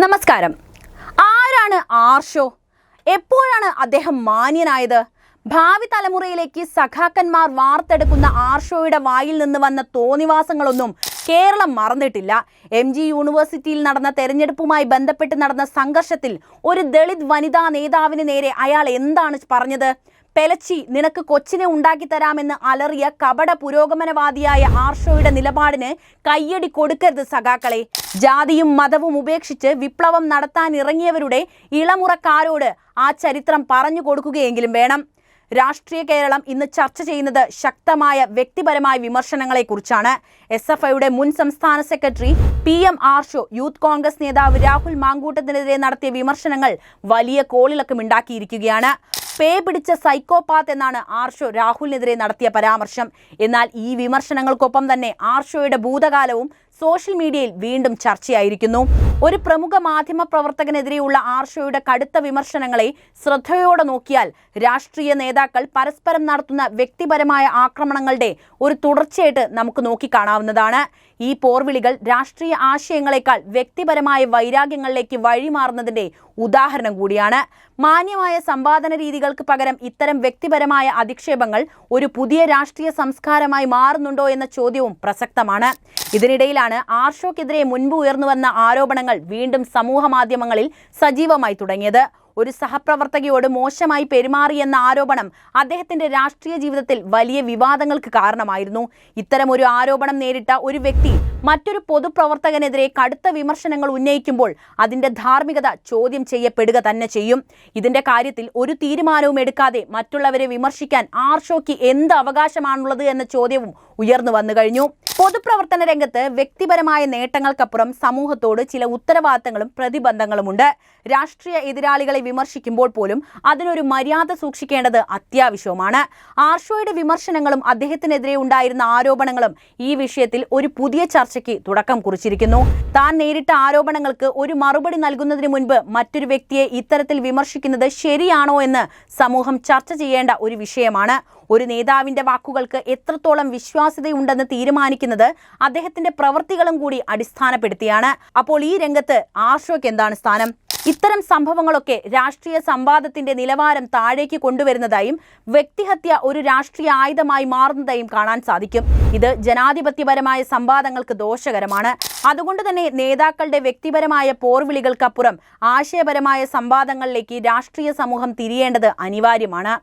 നമസ്കാരം. ആരാണ് ആർഷോ? എപ്പോഴാണ് അദ്ദേഹം മാന്യനായത്? ഭാവി തലമുറയിലേക്ക് സഖാക്കന്മാർ വാർത്തെടുക്കുന്ന ആർഷോയുടെ വായിൽ നിന്ന് വന്ന തോന്നിവാസങ്ങളൊന്നും കേരളം മറന്നിട്ടില്ല. എം ജി യൂണിവേഴ്സിറ്റിയിൽ നടന്ന തെരഞ്ഞെടുപ്പുമായി ബന്ധപ്പെട്ട് നടന്ന സംഘർഷത്തിൽ ഒരു ദളിത് വനിതാ നേതാവിന് നേരെ അയാൾ എന്താണ് പറഞ്ഞത്? പെലച്ചി നിനക്ക് കൊച്ചിനെ ഉണ്ടാക്കി തരാമെന്ന് അലറിയ കപട പുരോഗമനവാദിയായ ആർഷോയുടെ നിലപാടിന് കയ്യടി കൊടുക്കരുത് സഖാക്കളെ. ജാതിയും മതവും ഉപേക്ഷിച്ച് വിപ്ലവം നടത്താൻ ഇറങ്ങിയവരുടെ ഇളമുറക്കാരോട് ആ ചരിത്രം പറഞ്ഞു കൊടുക്കുകയെങ്കിലും വേണം. രാഷ്ട്രീയ കേരളം ഇന്ന് ചർച്ച ചെയ്യുന്നത് ശക്തമായ വ്യക്തിപരമായ വിമർശനങ്ങളെക്കുറിച്ചാണ്. എസ് എഫ് ഐയുടെ മുൻ സംസ്ഥാന secretary P M Arsho youth Congress നേതാവ് രാഹുൽ മാങ്കൂട്ടത്തിനെതിരെ നടത്തിയ വിമർശനങ്ങൾ വലിയ കോളിളക്കമുണ്ടാക്കിയിരിക്കുകയാണ് പേ പിടിച്ച സൈക്കോപാത്ത് എന്നാണ് ആർഷോ രാഹുലിനെതിരെ നടത്തിയ പരാമർശം. എന്നാൽ ഈ വിമർശനങ്ങൾക്കൊപ്പം തന്നെ ആർഷോയുടെ ഭൂതകാലവും സോഷ്യൽ മീഡിയയിൽ വീണ്ടും ചർച്ചയായിരിക്കുന്നു. ഒരു പ്രമുഖ മാധ്യമ പ്രവർത്തകനെതിരെയുള്ള ആർഷോയുടെ കടുത്ത വിമർശനങ്ങളെ ശ്രദ്ധയോടെ നോക്കിയാൽ രാഷ്ട്രീയ നേതാക്കൾ പരസ്പരം നടത്തുന്ന വ്യക്തിപരമായ ആക്രമണങ്ങളുടെ ഒരു തുടർച്ചയായിട്ട് നമുക്ക് നോക്കിക്കാണാവുന്നതാണ് ഈ പോർവിളികൾ രാഷ്ട്രീയ ആശയങ്ങളെക്കാൾ വ്യക്തിപരമായ വൈരാഗ്യങ്ങളിലേക്ക് വഴിമാറുന്നതിന്റെ ഉദാഹരണം കൂടിയാണ്. മാന്യമായ സമ്പാദന രീതികൾക്ക് പകരം ഇത്തരം വ്യക്തിപരമായ അധിക്ഷേപങ്ങൾ ഒരു പുതിയ രാഷ്ട്രീയ സംസ്കാരമായി മാറുന്നുണ്ടോ എന്ന ചോദ്യവും പ്രസക്തമാണ്. ഇതിനിടയിലാണ് ആർഷോക്കെതിരെ മുൻപ് ഉയർന്നുവന്ന ആരോപണങ്ങൾ വീണ്ടും സമൂഹ മാധ്യമങ്ങളിൽ സജീവമായി തുടങ്ങിയത്. ഒരു സഹപ്രവർത്തകയോട് മോശമായി പെരുമാറിയെന്ന ആരോപണം അദ്ദേഹത്തിന്റെ രാഷ്ട്രീയ ജീവിതത്തിൽ വലിയ വിവാദങ്ങൾക്ക് കാരണമായിരുന്നു. ഇത്തരം ഒരു ആരോപണം നേരിട്ട ഒരു വ്യക്തി മറ്റൊരു പൊതുപ്രവർത്തകനെതിരെ കടുത്ത വിമർശനങ്ങൾ ഉന്നയിക്കുമ്പോൾ അതിന്റെ ധാർമ്മികത ചോദ്യം ചെയ്യപ്പെടുക തന്നെ ചെയ്യും. ഇതിന്റെ കാര്യത്തിൽ ഒരു തീരുമാനവും എടുക്കാതെ മറ്റുള്ളവരെ വിമർശിക്കാൻ ആർഷോയ്ക്ക് എന്ത് അവകാശമാണുള്ളത് എന്ന ചോദ്യവും ഉയർന്നു വന്നു കഴിഞ്ഞു. പൊതുപ്രവർത്തന രംഗത്ത് വ്യക്തിപരമായ നേട്ടങ്ങൾക്കപ്പുറം സമൂഹത്തോട് ചില ഉത്തരവാദിത്തങ്ങളും പ്രതിബന്ധങ്ങളുമുണ്ട്. രാഷ്ട്രീയ എതിരാളികളെ വിമർശിക്കുമ്പോൾ പോലും അതിനൊരു മര്യാദ സൂക്ഷിക്കേണ്ടത് അത്യാവശ്യവുമാണ്. ആർഷോയുടെ വിമർശനങ്ങളും അദ്ദേഹത്തിനെതിരെ ഉണ്ടായിരുന്ന ആരോപണങ്ങളും ഈ വിഷയത്തിൽ ഒരു പുതിയ ചർച്ചയ്ക്ക് തുടക്കം കുറിച്ചിരിക്കുന്നു. താൻ നേരിട്ട ആരോപണങ്ങൾക്ക് ഒരു മറുപടി നൽകുന്നതിന് മുൻപ് മറ്റൊരു വ്യക്തിയെ ഇത്തരത്തിൽ വിമർശിക്കുന്നത് ശരിയാണോ എന്ന് സമൂഹം ചർച്ച ചെയ്യേണ്ട ഒരു വിഷയമാണ്. ഒരു നേതാവിന്റെ വാക്കുകൾക്ക് എത്രത്തോളം വിശ്വാസ്യതയുണ്ടെന്ന് തീരുമാനിക്കുന്നത് അദ്ദേഹത്തിന്റെ പ്രവൃത്തികളും കൂടി അടിസ്ഥാനപ്പെടുത്തിയാണ്. അപ്പോൾ ഈ രംഗത്ത് ആർഷോയ്ക്ക് എന്താണ് സ്ഥാനം? ഇത്തരം സംഭവങ്ങളൊക്കെ രാഷ്ട്രീയ സംവാദത്തിന്റെ നിലവാരം താഴേക്ക് കൊണ്ടുവരുന്നതായും വ്യക്തിഹത്യ ഒരു രാഷ്ട്രീയ ആയുധമായി മാറുന്നതായും കാണാൻ സാധിക്കും. ഇത് ജനാധിപത്യപരമായ സംവാദങ്ങൾക്ക് ദോഷകരമാണ്. അതുകൊണ്ട് തന്നെ നേതാക്കളുടെ വ്യക്തിപരമായ പോർവിളികൾക്കപ്പുറം ആശയപരമായ സംവാദങ്ങളിലേക്ക് രാഷ്ട്രീയ സമൂഹം തിരിയേണ്ടത് അനിവാര്യമാണ്.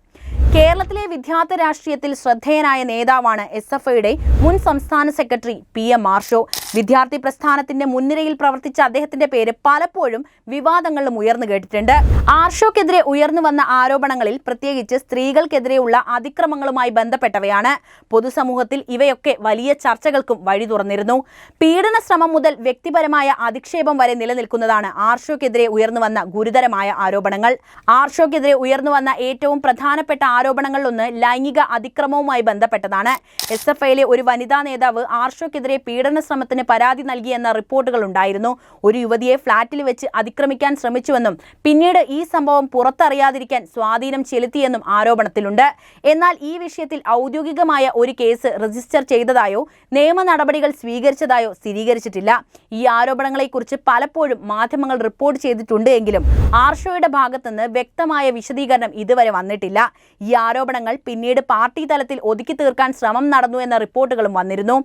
കേരളത്തിലെ വിദ്യാർത്ഥി രാഷ്ട്രീയത്തിൽ ശ്രദ്ധേയനായ നേതാവാണ് എസ് എഫ് ഐയുടെ മുൻ സംസ്ഥാന സെക്രട്ടറി പി എം മാർഷോ. വിദ്യാർത്ഥി പ്രസ്ഥാനത്തിന്റെ മുൻനിരയിൽ പ്രവർത്തിച്ച അദ്ദേഹത്തിന്റെ പേര് പലപ്പോഴും വിവാദങ്ങളിലും ഉയർന്നു കേട്ടിട്ടുണ്ട്. ആർഷോക്കെതിരെ ഉയർന്നു വന്ന ആരോപണങ്ങളിൽ പ്രത്യേകിച്ച് സ്ത്രീകൾക്കെതിരെയുള്ള അതിക്രമങ്ങളുമായി ബന്ധപ്പെട്ടവയാണ്. പൊതുസമൂഹത്തിൽ ഇവയൊക്കെ വലിയ ചർച്ചകൾക്കും വഴി തുറന്നിരുന്നു. പീഡന ശ്രമം മുതൽ വ്യക്തിപരമായ അധിക്ഷേപം വരെ നിലനിൽക്കുന്നതാണ് ആർഷോക്കെതിരെ ഉയർന്നു വന്ന ഗുരുതരമായ ആരോപണങ്ങൾ. ആർഷോക്കെതിരെ ഉയർന്നു വന്ന ഏറ്റവും പ്രധാനപ്പെട്ട ആരോപണങ്ങളിലൊന്ന് ലൈംഗിക അതിക്രമവുമായി ബന്ധപ്പെട്ടതാണ്. എസ് എഫ് ഐയിലെ ഒരു വനിതാ നേതാവ് ആർഷോക്കെതിരെ പീഡന ശ്രമത്തിന് പരാതി നൽകിയെന്ന റിപ്പോർട്ടുകൾ ഉണ്ടായിരുന്നു. ഒരു യുവതിയെ ഫ്ളാറ്റിൽ വെച്ച് അതിക്രമിക്കാൻ ശ്രമിച്ചുവെന്നും പിന്നീട് ഈ സംഭവം പുറത്തറിയാതിരിക്കാൻ സ്വാധീനം ചെലുത്തിയെന്നും ആരോപണത്തിലുണ്ട്. എന്നാൽ ഈ വിഷയത്തിൽ ഔദ്യോഗികമായ ഒരു കേസ് രജിസ്റ്റർ ചെയ്തതായോ നിയമ നടപടികൾ സ്വീകരിച്ചതായോ സ്ഥിരീകരിച്ചിട്ടില്ല. ഈ ആരോപണങ്ങളെക്കുറിച്ച് പലപ്പോഴും മാധ്യമങ്ങൾ റിപ്പോർട്ട് ചെയ്തിട്ടുണ്ട് എങ്കിലും ആർഷോയുടെ ഭാഗത്തുനിന്ന് വ്യക്തമായ വിശദീകരണം ഇതുവരെ വന്നിട്ടില്ല. ഈ ആരോപണങ്ങൾ പിന്നീട് പാർട്ടി തലത്തിൽ ഒതുക്കി തീർക്കാൻ ശ്രമം നടന്നു എന്ന റിപ്പോർട്ടുകളും വന്നിരുന്നു.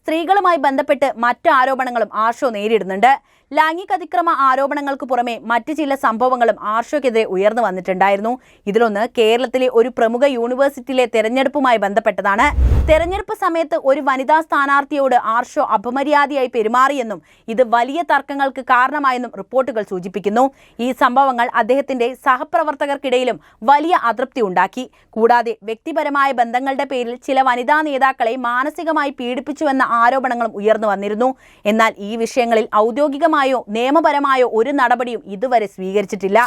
സ്ത്രീകളുമായി ബന്ധപ്പെട്ട് മറ്റു ആരോപണങ്ങളും ആർഷോ നേരിടുന്നുണ്ട്. ലൈംഗിക അതിക്രമ ആരോപണങ്ങൾക്ക് പുറമെ മറ്റ് ചില സംഭവങ്ങളും ആർഷോയ്ക്കെതിരെ ഉയർന്നു വന്നിട്ടുണ്ടായിരുന്നു. ഇതിലൊന്ന് കേരളത്തിലെ ഒരു പ്രമുഖ യൂണിവേഴ്സിറ്റിയിലെ തെരഞ്ഞെടുപ്പുമായി ബന്ധപ്പെട്ടതാണ്. തെരഞ്ഞെടുപ്പ് സമയത്ത് ഒരു വനിതാ സ്ഥാനാർത്ഥിയോട് ആർഷോ അപമര്യാദയായി പെരുമാറിയെന്നും ഇത് വലിയ തർക്കങ്ങൾക്ക് കാരണമായെന്നും റിപ്പോർട്ടുകൾ സൂചിപ്പിക്കുന്നു. ഈ സംഭവങ്ങൾ അദ്ദേഹത്തിന്റെ സഹപ്രവർത്തകർക്കിടയിലും വലിയ അതൃപ്തി ഉണ്ടാക്കി. കൂടാതെ വ്യക്തിപരമായ ബന്ധങ്ങളുടെ പേരിൽ ചില വനിതാ നേതാക്കളെ മാനസികമായി പീഡിപ്പിച്ചുവെന്ന ആരോപണങ്ങളും ഉയർന്നു വന്നിരുന്നു. എന്നാൽ ഈ വിഷയങ്ങളിൽ ഔദ്യോഗികമായോ നിയമപരമായോ ഒരു നടപടിയും ഇതുവരെ സ്വീകരിച്ചിട്ടില്ല.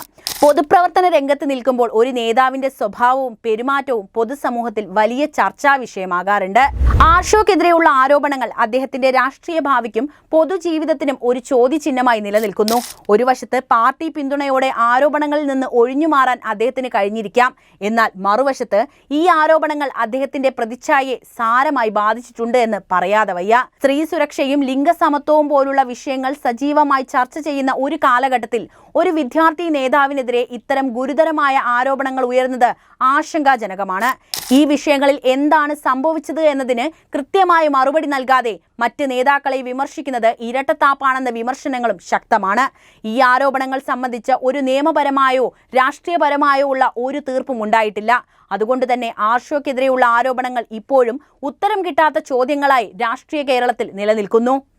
പൊതുപ്രവർത്തന രംഗത്ത് നിൽക്കുമ്പോൾ ഒരു നേതാവിന്റെ സ്വഭാവവും പെരുമാറ്റവും പൊതുസമൂഹത്തിൽ വലിയ ചർച്ചാ വിഷയമാകാറുണ്ട്. ആർഷോക്കെതിരെയുള്ള ആരോപണങ്ങൾ അദ്ദേഹത്തിന്റെ രാഷ്ട്രീയ ഭാവിക്കും പൊതുജീവിതത്തിനും ഒരു ചോദ്യചിഹ്നമായി നിലനിൽക്കുന്നു. ഒരു വശത്ത് പാർട്ടി പിന്തുണയോടെ ആരോപണങ്ങളിൽ നിന്ന് ഒഴിഞ്ഞു മാറാൻ അദ്ദേഹത്തിന് കഴിഞ്ഞിരിക്കാം. എന്നാൽ മറുവശത്ത് ഈ ആരോപണങ്ങൾ അദ്ദേഹത്തിന്റെ പ്രതിച്ഛായയെ സാരമായി ബാധിച്ചിട്ടുണ്ട് എന്ന് പറയാതെ വയ്യ. സ്ത്രീ സുരക്ഷയും ലിംഗസമത്വവും പോലുള്ള വിഷയങ്ങൾ സജീവമായി ചർച്ച ചെയ്യുന്ന ഒരു കാലഘട്ടത്തിൽ ഒരു വിദ്യാർത്ഥി നേതാവിനെതിരെ ഇത്തരം ഗുരുതരമായ ആരോപണങ്ങൾ ഉയർന്നത് ആശങ്കാജനകമാണ്. ഈ വിഷയങ്ങളിൽ എന്താണ് സംഭവിച്ചത് എന്നതിന് കൃത്യമായ മറുപടി നൽകാതെ മറ്റ് നേതാക്കളെ വിമർശിക്കുന്നത് ഇരട്ടത്താപ്പാണെന്ന വിമർശനങ്ങളും ശക്തമാണ്. ഈ ആരോപണങ്ങൾ സംബന്ധിച്ച് ഒരു നിയമപരമായോ രാഷ്ട്രീയപരമായോ ഉള്ള ഒരു തീർപ്പും ഉണ്ടായിട്ടില്ല. അതുകൊണ്ട് തന്നെ ആർഷോക്കെതിരെയുള്ള ആരോപണങ്ങൾ ഇപ്പോഴും ഉത്തരം കിട്ടാത്ത ചോദ്യങ്ങളായി രാഷ്ട്രീയ കേരളത്തിൽ നിലനിൽക്കുന്നു.